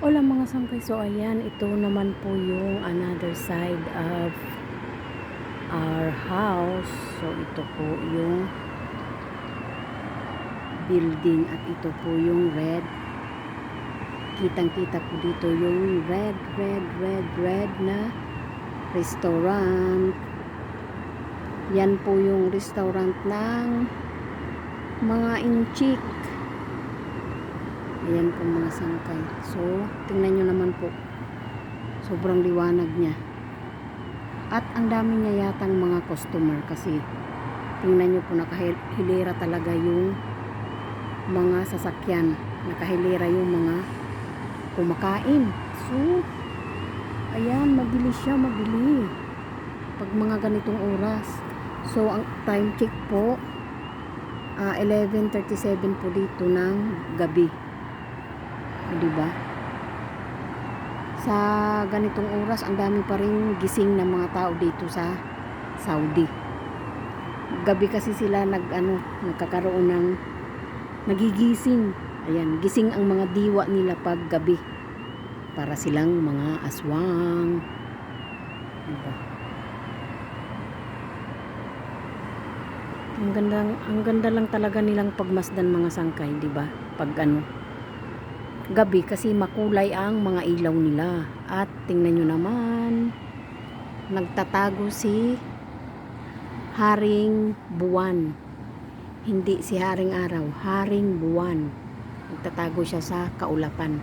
Hola mga sangkay. So ayan, ito naman po yung another side of our house. So ito po yung building at ito po yung red. Kitang-kita po dito yung red, red, red, red na restaurant. Yan po yung restaurant ng mga inchik. Ayan po mga sangkay. So, tingnan nyo naman po. Sobrang liwanag niya. At ang dami niya yatang mga customer kasi tingnan nyo po nakahilera talaga yung mga sasakyan. Nakahilera yung mga kumakain. So, ayan, mabilis siya, mabili. Pag mga ganitong oras. So, ang time check po, ah, 11.37 po dito ng gabi. O, diba? Sa ganitong oras, ang dami pa rin gising ng mga tao dito sa Saudi. Gabi kasi sila nag, ano, nagkakaroon ng nagigising. Ayan, gising ang mga diwa nila pag gabi. Para silang mga aswang. Diba? Ang ganda, ang ganda lang talaga nilang pagmasdan mga sangkay, 'di ba? Pag ano, gabi kasi makulay ang mga ilaw nila. At tingnan nyo naman, nagtatago si Haring Buwan. Hindi si Haring Araw, Haring Buwan. Nagtatago siya sa kaulapan.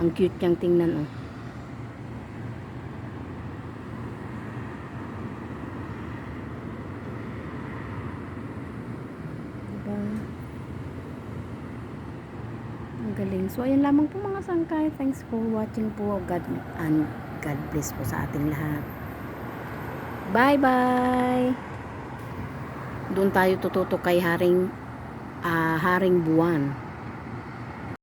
Ang cute niyang tingnan oh. Diba? Galing. So, ayan lamang po mga sangkay. Thanks for watching po. God, and God bless po sa ating lahat. Bye-bye! Doon tayo tututo kay Haring, ah, Haring Buwan.